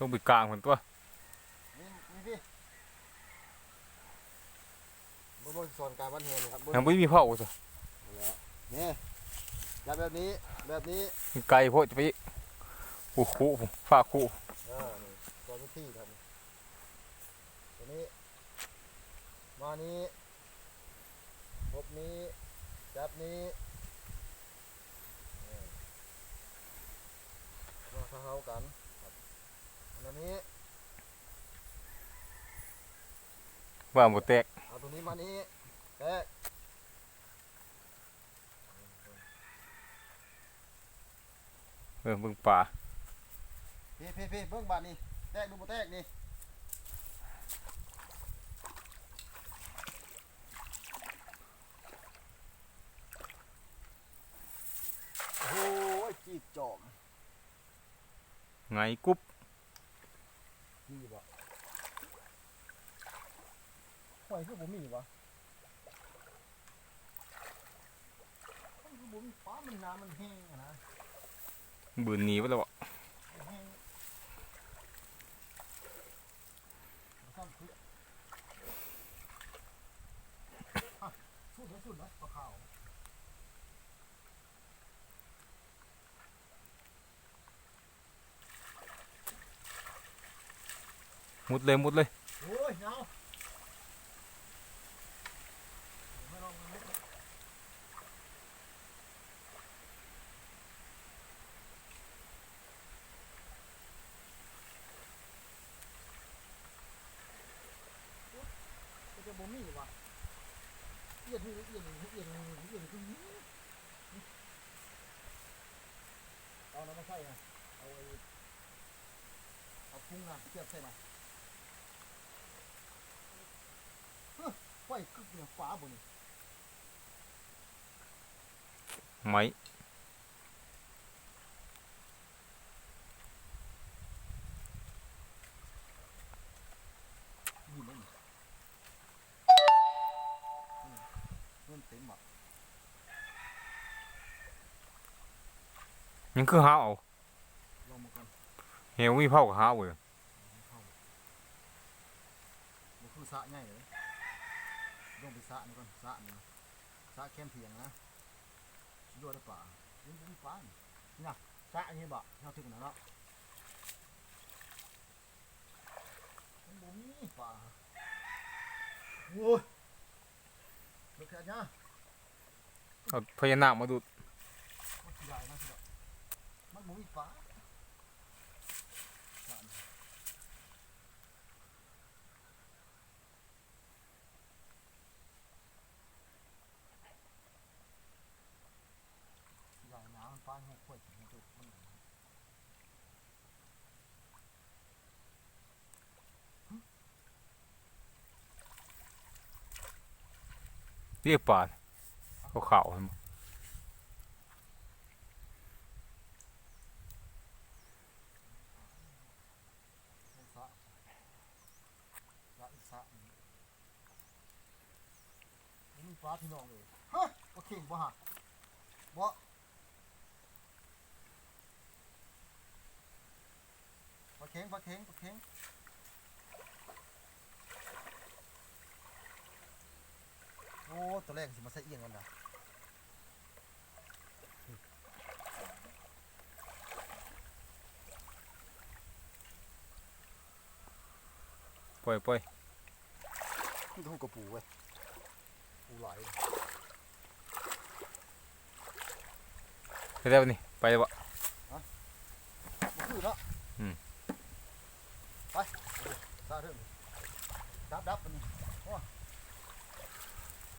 ลงไปกลางคนตัวนี่นี่พี่บ่บ่สอนการวันเฮนี่ครับบ่ยังไม่มีเผาสิแล้วนี่จับแบบนี้แบบนี้ไกลโพดจะไปโอ้โหฝ้าคู่เออนี่ตัววิธีครับนี่ตัวนี้มานี้พบนี้จับนี้นี่มาเข้าๆกัน ครับอันนี้ว่าหมดแตกเอาตรงนี้มานี้แตกเออเบิ่งป่าพี่พี่พี่เบิ้งบาดนี่แตกดูบ่แตกนี่โอ้โหจีบจอมไงกุ๊บ มีบ่หอยคือบ่มีวะหอยคือบ่มีฟ้ามันน้ำมันแห้งอะนะบืนหนีไปแล้วอะแห้งซ้ำคือฮะสุดแล้วสุดแล้วปลาขาว มุดเลยมุดเลยโอ้ยเงาไม่ลองมันไม่ก็จะบ่มีวะเอียดเอียดเอียดเอียดนี่คือนี้เอาน้ำมาใส่นะเอาไอ้เอาพุงนะเทียบใส่นะ ไฟกึกเนี่ยฟ้าบนนี่ไหมนี่มันเงินเต็มอะยังคือหาเอาลองมาก่อนเฮวมีเผากับหาเว้ยมันคือสระใหญ่เลย ลงไปสระนี่ก่อนสระนี่สระแคมเพียงนะสุดยอดเลยป่านี่เป็นป่านี่น่ะสระอันนี้บ่เท่าถึงนะเนาะมันบ่มีป่าโอ้ยเลิกแค่นี้เอาพญานาคมาดูดมันสิได้นะสิได้มันบ่มีป่าสระนี่ ใหญ่น้ำมันป้านให้ขวดมันจุกมันเรียกป่าเขาข่าวๆให้มันมันสะสะอีกสะหนึ่งฟ้าพี่น้องเลยฮะโอเคบ่ฮะบ่ปลาเข็งปลาเข็งปลาเข็งโอ้ตัวแรกสิมาใส่เอียงกันนะปล่อยปล่อยนี่ต้องกระปูเว้ยปูไหลเลยไปแล้วนี่ไปวะมันคือเนาะอืม ไปซาเรื่องดับดับมันโอ้